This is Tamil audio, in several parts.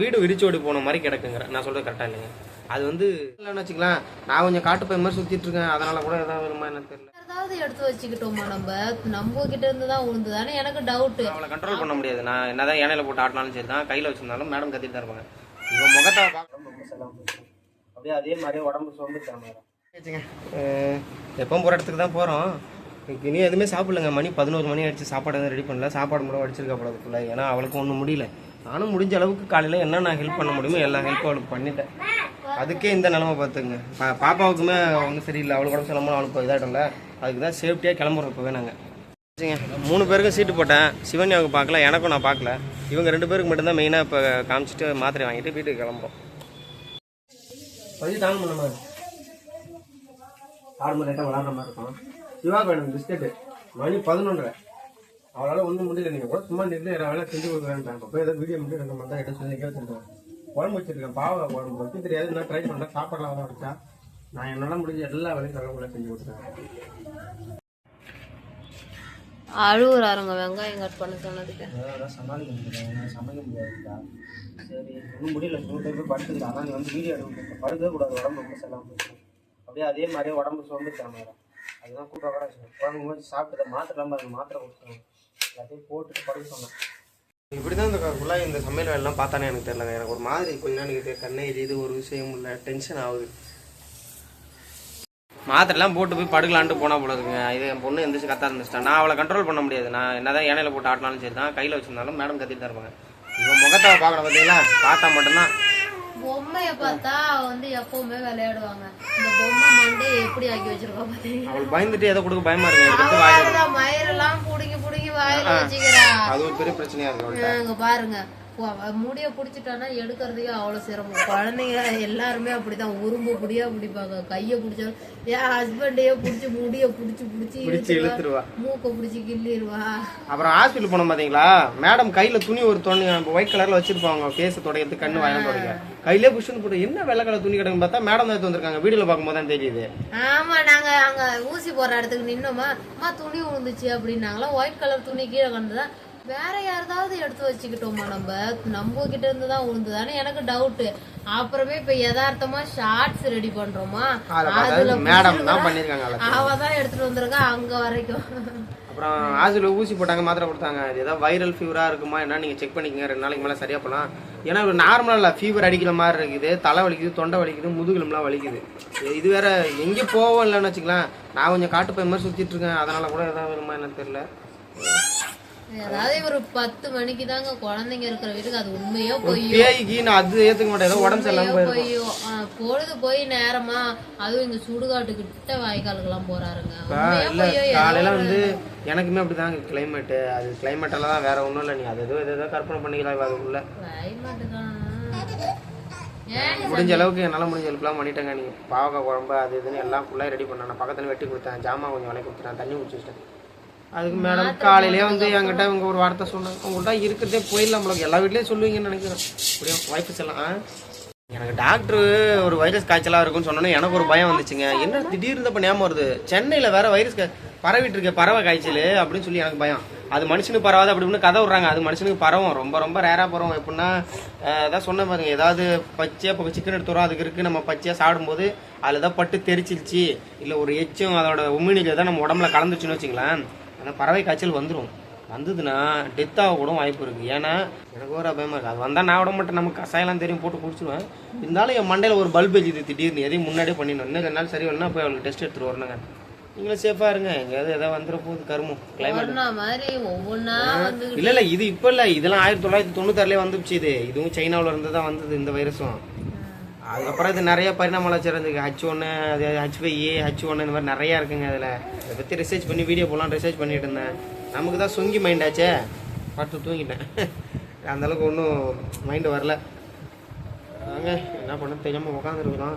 வீடு விரிச்சோடி போன மாதிரி கிடக்குங்கிற. நான் சொல்றது கரெக்டா இல்லைங்க? அது வந்து இல்லைன்னு வச்சுக்கலாம். நான் கொஞ்சம் காட்டு பை மாதிரி சுத்திட்டு இருக்கேன். அதனால கூட ஏதாவது வருமா எனக்கு தெரியல. ஏதாவது எடுத்து வச்சுக்கிட்டோமா நம்ம? நம்ம கிட்ட இருந்து தான் உழுந்துதானே? எனக்கு டவுட் அவளை கண்ட்ரோல் பண்ண முடியாது. நான் என்னதான் ஏனையில போட்டு ஆட்டினாலும் சரி தான் கையில வச்சிருந்தாலும் மேடம் கத்திட்டு தான் இருப்பாங்க. இவன் முகத்தை பார்க்க அப்படியே அதே மாதிரி உடம்பு சோம்பு எப்பவும் போகிற இடத்துக்கு தான் போகிறோம் இனி எதுவுமே சாப்பிடலங்க. மணி பதினோரு மணி ஆயிடுச்சு. சாப்பாடு எதுவும் ரெடி பண்ணல. சாப்பாடு மட்டும் வடிச்சிருக்கா போலதுக்குள்ள ஏன்னா அவளுக்கு ஒன்றும் முடியல. நானும் முடிஞ்ச அளவுக்கு காலையில் என்ன நான் ஹெல்ப் பண்ண முடியுமோ எல்லா ஹெல்ப்பும் அவளுக்கு பண்ணிட்டேன். அதுக்கே இந்த நிலமை பார்த்துங்க. பா பாப்பாவுக்குமே ஒன்றும் சரியில்லை. அவளுக்கு உடம்பு சரியில்லாமல் அவளுக்கு இதாகிட்டோம்ல அதுக்கு தான் சேஃப்டியாக கிளம்புறோம் இப்போவே நாங்கள் மூணு பேருக்கும் சீட்டு போட்டேன். சிவன்யாவுக்கு பார்க்கல எனக்கும் நான் பார்க்கல. இவங்க ரெண்டு பேருக்கு மட்டும்தான் மெயினாக இப்போ காமிச்சிட்டு மாத்திரை வாங்கிட்டு வீட்டுக்கு கிளம்புறோம். கொஞ்சம் தாங்க முடியல ஆறு மணி விளாட்ற மாதிரி இருக்கும் சிவாக்கு வேணும் பிஸ்கெட்டு மணி பதினொன்றரை. அவளால் ஒன்றும் முடியல. நீங்கள் கூட சும்மா நின்று வேலை செஞ்சு கொடுக்குறேன்ட்டாங்க அப்போ ஏதோ வீடியோ மட்டும் ரெண்டு மணி தான் எடுத்து சொல்லி குழம்பு வச்சிருக்கேன் பாவ குழம்பு. வச்சு தெரியாது நான் ட்ரை பண்ணேன் சாப்பாடுலாம் தான் வச்சா. நான் என்னால் முடிஞ்ச எல்லா வேலையும் கடவுளை செஞ்சு கொடுத்தேன் அழுகுறாருங்க வெங்காயம் கட் பண்ண சொன்னதுக்கு. சமாளிக்க முடியல சமைக்க முடியாதுக்கா சரி ஒன்றும் முடியல. நூறு பேர் படுத்துக்கலாம் அதான் நீ வந்து வீடியோ எடுக்க படுக்கவே கூடாது உடம்பு ரொம்ப செல்லாம் அப்படியே அதே மாதிரியே உடம்பு சோம்பேறித்தனம் ஆயிடும் அதுதான் கூட்டம் கூட குழம்பு சாப்பிட்டு மாத்திரை பாருங்க மாத்திரை கொடுத்தாங்க எல்லாத்தையும் போட்டுட்டு படுக்க சொன்னேன். இப்படி தான் இந்த ஃபுல்லாக இந்த சமையல் வேலைலாம் பார்த்தானே எனக்கு தெரியல. எனக்கு ஒரு மாதிரி கொஞ்ச நாள் இது கண்ணை எரியுது ஒரு விஷயம் இல்லை. டென்ஷன் ஆகுது. மாத்திரைலாம் போட்டு போய் படுக்கலான்ட்டு போனால் போல இருக்குங்க. இது என் பொண்ணு எந்திரிச்சு கத்தா இருந்துச்சிட்டா நான் அவளை கண்ட்ரோல் பண்ண முடியாது. நான் என்ன தான் ஏனையில போட்டு ஆட்டினாலும் சரி தான் கையில் வச்சிருந்தாலும் மேடம் கத்திட்டு தான் இருப்பாங்க. இவன் முகத்தை பார்க்கணும் பார்த்தீங்களா பார்த்தா மட்டும்தான். பொம்மையை பார்த்தா வந்து எப்பவுமே விளையாடுவாங்க. இந்த எப்படி ஆக்கி வச்சிருக்கா பாத்தீங்க அவள் பயந்துட்டு எதை கொடுக்க பயமா இருக்கு. மயிரெல்லாம் புடுங்கி புடுங்கி வாயில வச்சுக்கிறா. அது ஒரு பெரிய பிரச்சனையா இருக்கு பாருங்க. முடிய புடிச்சிட்டானா எடுக்கிறதுக்கே அவ்வளவு சிரமம். குழந்தைங்க எல்லாருமே அப்படிதான். உரும்பு புடியா பிடிப்பாங்க. கைய பிடிச்சாலும் என் ஹஸ்பண்டையே புடிச்சு முடிய புடிச்சு புடிச்சு பிடிச்சு இழுத்துருவா. மூக்க புடிச்சு கிள்ளிடுவா அப்புறம் ஹாஸ்பிட்டல் போனோம் பாத்தீங்களா? மேடம் கையில துணி ஒரு துணி ஒயிட் கலர்ல வச்சிருப்பாங்க. ஃபேஸ் துடைக்கிறது கண்ணு வாயில துடைக்க. கையிலே புஷ்னு போட்டு என்ன வெள்ளை கலர் துணி கிடக்குன்னு பார்த்தா மேடம் தான் வந்திருக்காங்க. வீடியோல பார்க்கும்போது தான் தெரியுது. ஆமா நாங்க அங்க ஊசி போடுற இடத்துக்கு நின்னோமா அம்மா துணி விழுந்துச்சு அப்படின்னாங்களா. ஒயிட் கலர் துணி கீழே கிடந்ததா வேற யாராவது எடுத்து வச்சுக்கிட்டோமா நம்ம? நம்ம கிட்ட இருந்து தான் விழுந்ததானே எனக்கு டவுட் அப்புறமே இப்ப யதார்த்தமா ஷார்ட்ஸ் ரெடி பண்றோமா? அதுல மேடம் தான் பண்ணிருக்காங்க அவ தான் எடுத்துட்டு வந்திருக்கா அங்க வரைக்கும். அப்புறம் ஹாஸ்பிட்டல் ஊசி போட்டாங்க மாத்திரை கொடுத்தாங்க. அது ஏதாவது வைரல் ஃபீவரா இருக்குமா என்ன நீங்க செக் பண்ணிக்கங்க. ரெண்டு நாளைக்கு மேல சரியா போலாம் ஏன்னா ஒரு நார்மலா இல்ல ஃபீவர் அடிக்கிற மாதிரி இருக்குது. தலை வலிக்குது தொண்டை வலிக்குது முதுகுலம்லாம் வலிக்குது. இது- வேற எங்கே போவோம் இல்லைன்னு வச்சுக்கலாம் நான் கொஞ்சம் காட்டு பை மாதிரி சுத்திட்டு இருக்கேன். அதனால கூட ஏதாவது வருமா என்னன்னு தெரியல. அதாவது ஒரு பத்து மணிக்கு தாங்க குழந்தைங்க இருக்கிற வீட்டுக்கு அது உண்மையோ பொய்யோ? பேய்க்கு நான் அது ஏத்துக்க மாட்டேன். ஏதோ உடம்பு சரியில்லாம உண்மையோ போயிருக்கும். பொய்யோ? ஆ, பொழுது போய் நேரமா அதுவும் இங்க சுடுகாட்டு கிட்ட வாய்க்காலுக்கெல்லாம் போறாருங்க. காலையில வந்து எனக்குமே அப்படிதாங்க கிளைமேட்டு அது கிளைமேட்டால தான் வேற ஒண்ணும் இல்லை. நீ அது ஏதோ ஏதோ கற்பனை பண்ணிக்கலாம் அதுக்குள்ள. climate தான்? ஏன் முடிஞ்ச அளவுக்கு என்னால் முடிஞ்ச அளவுக்குலாம் பண்ணிட்டேங்க. நீ பாவக்காய் குழம்பு அது இதுன்னு எல்லாம் ஃபுல்லாக ரெடி பண்ணேன் நான் பக்கத்துல வெட்டி கொடுத்தேன். ஜாமான் கொஞ்சம் விலை கொடுத்துட்டேன். தண்ணி குடிச்சு வச்சிட்டேன். அதுக்கு மேடம் காலையிலேயே வந்து என்கிட்ட இவங்க ஒரு வார்த்தை சொன்னாங்க. உங்கள்கிட்ட இருக்கிறதே போயிடலாம் நம்மளுக்கு எல்லா வீட்லேயும் சொல்லுவீங்கன்னு நினைக்கிறேன். அப்படியே ஒய்ஃபு எல்லாம் ஆ? எனக்கு டாக்டர் ஒரு வைரஸ் காய்ச்சலாக இருக்கும்னு சொன்னோன்னே எனக்கு ஒரு பயம் வந்துச்சுங்க. என்ன திடீர்னு இப்போ ஞாபகம் வருது? சென்னையில் வேற வைரஸ் பரவிட்டு இருக்க பறவை காய்ச்சல் அப்படின்னு சொல்லி எனக்கு பயம். அது மனுஷனுக்கு பரவாது அப்படி இப்படின்னு கதை விட்றாங்க. அது மனுஷனுக்கு பரவும். ரொம்ப ரொம்ப ரேராக பரவும். எப்படின்னா அதான் சொன்ன பாருங்க. ஏதாவது பச்சையாக இப்போ சிக்கன் எடுத்து வரோம். அதுக்கு இருக்கு. நம்ம பச்சையாக சாப்பிடும்போது அதில் ஏதாவது பட்டு தெரிச்சிருச்சு. இல்லை ஒரு எச்சும் அதோட உமிழ்நீர் ஏதாவது நம்ம உடம்புல கலந்துச்சுன்னு வச்சுங்களேன். அந்த பறவை காய்ச்சல் வந்துடும் வந்ததுன்னா டெத் ஆக கூட வாய்ப்பு இருக்குது ஏன்னா எனக்கு ஒரு பயமாக இருக்குது அது வந்தால் நான் விட மாட்டேன். நமக்கு கசாயெல்லாம் தெரியும் போட்டு குடிச்சிடுவேன் இருந்தாலும் என் மண்டையில் ஒரு பல்ப் எரியுது திடீர்னு. எதையும் முன்னாடியே பண்ணிடணும். இன்னும் ரெண்டு நாள் சரி வரலன்னா போய் அவளுக்கு டெஸ்ட் எடுத்துட்டு வரணுங்க. நீங்களும் சேஃபாக இருங்க. எங்கேயாவது எதாவது வந்துட போகுது கருமம் கிளைமேட் இல்லை இல்லை இது இப்போ இல்லை. இதெல்லாம் ஆயிரத்தி தொள்ளாயிரத்தி தொண்ணூத்தாறுலேயே வந்துச்சு இது. இதுவும் சைனாவில் இருந்து தான் வந்தது இந்த வைரஸும் அதுக்கப்புறம் இது நிறைய பரிணாம வளர்ச்சி இருந்துருக்கு ஹச் ஒன்று அது ஹச் ஏ ஹச் ஒன்று இந்த மாதிரி நிறையா இருக்குங்க அதில். இதை பற்றி ரிசர்ச் பண்ணி வீடியோ போடலாம் ரிசர்ச் பண்ணிட்டு இருந்தேன். நமக்கு தான் சொங்கி மைண்ட் ஆச்சே. பார்த்து தூங்கிட்டேன். அந்த அளவுக்கு ஒன்றும் மைண்டு வரல. வாங்க என்ன பண்ண தெரியாமல் உட்காந்துருக்குறோம்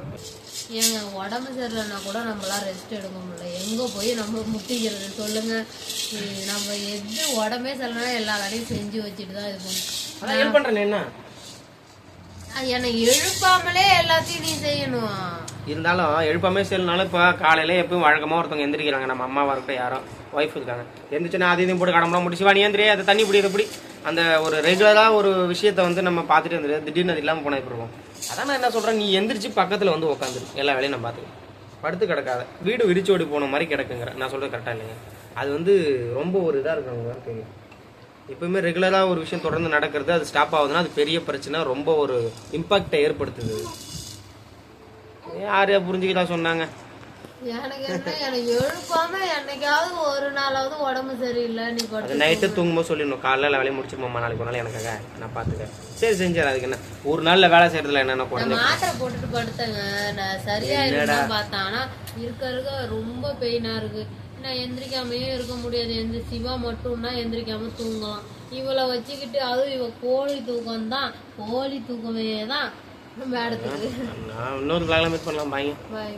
ஏங்க உடம்பு சரியில்லைன்னா கூட நம்மளாம் ரெஸ்ட் எடுக்க முடியல. எங்க போய் நம்ம முட்டிக்கிறது? சொல்லுங்க. இ- நம்ம எது உடம்பே சரியில்லைனா எல்லா வேலையும் செஞ்சு வச்சுட்டு தான் இது பண்ணணும். அதான் ஹெல்ப் பண்ணுறேன் என்ன? அது என்னை எழுப்பாமலே எல்லாத்தையும் நீ செய்யணும். இருந்தாலும் எழுப்பாமே சரினாலும் இப்போ காலையில எப்பவும் வழக்கமாக ஒருத்தவங்க எந்திரிக்கிறாங்க. நம்ம அம்மாவா இருக்கட்டும் யாரோ ஒய்ஃப் இருக்காங்க. எந்திரிச்சுன்னா அது இதையும் போட்டு கடம்பலாம் முடிச்சு வா நீ எந்திரி அதை தண்ணி பிடி எப்படி அந்த ஒரு ரெகுலராக ஒரு விஷயத்த வந்து நம்ம பார்த்துட்டு இருந்துட்டு திடீர்னு அது இல்லாமல் போனால் எப்படி இருக்கும்? அதான் நான் என்ன சொல்கிறேன் நீ எந்திரிச்சு பக்கத்தில் வந்து உட்காந்துரு எல்லா வேலையும் நான் பார்த்துக்கிறேன். படுத்து கிடக்காத. வீடு விரிச்சோடி போன மாதிரி கிடக்குங்கிற. நான் சொல்கிறது கரெக்டாக இல்லைங்க? அது வந்து ரொம்ப ஒரு இதாக இருக்கிறவங்க தான் தெரியும். எப்பவுமே ரெகுலராக ஒரு விஷயம் தொடர்ந்து நடக்கிறது அது ஸ்டாப் ஆகுதுன்னா அது பெரிய பிரச்சனை ரொம்ப ஒரு இம்பாக்டை ஏற்படுத்துது. யாரையா புரிஞ்சுக்கிட்டா சொன்னாங்க? எனக்கு என்ன எனக்கு எழுப்பாம என்னைக்காவது ஒரு நாளாவது உடம்பு சரியில்லை நீ அது நைட்டு தூங்கும்போது சொல்லிடணும் காலைல வேலையை முடிச்சிருமாம்மா நாளைக்கு ஒரு நாள் எனக்காக? நான் பார்த்துக்கேன் சரி செஞ்சார் அதுக்கு என்ன? ஒரு நாளில் வேலை செய்யறதுல என்னென்ன குழந்தை மாத்திரை போட்டுட்டு படுத்தேங்க. நான் சரியா இருந்தா பார்த்தேன். ஆனா இருக்க இருக்க ரொம்ப பெயினா இருக்கு. நான் எந்திரிக்காமயே இருக்க முடியாது. எந்த சிவா மட்டும்னா எந்திரிக்காம தூங்கலாம். இவளை வச்சுக்கிட்டு அதுவும் இவ கோழி தூக்கம் தான் கோழி தூக்கமே தான் மேடத்துக்கு. நான் இன்னொரு பண்ணலாம். பாய்ங்க பாய்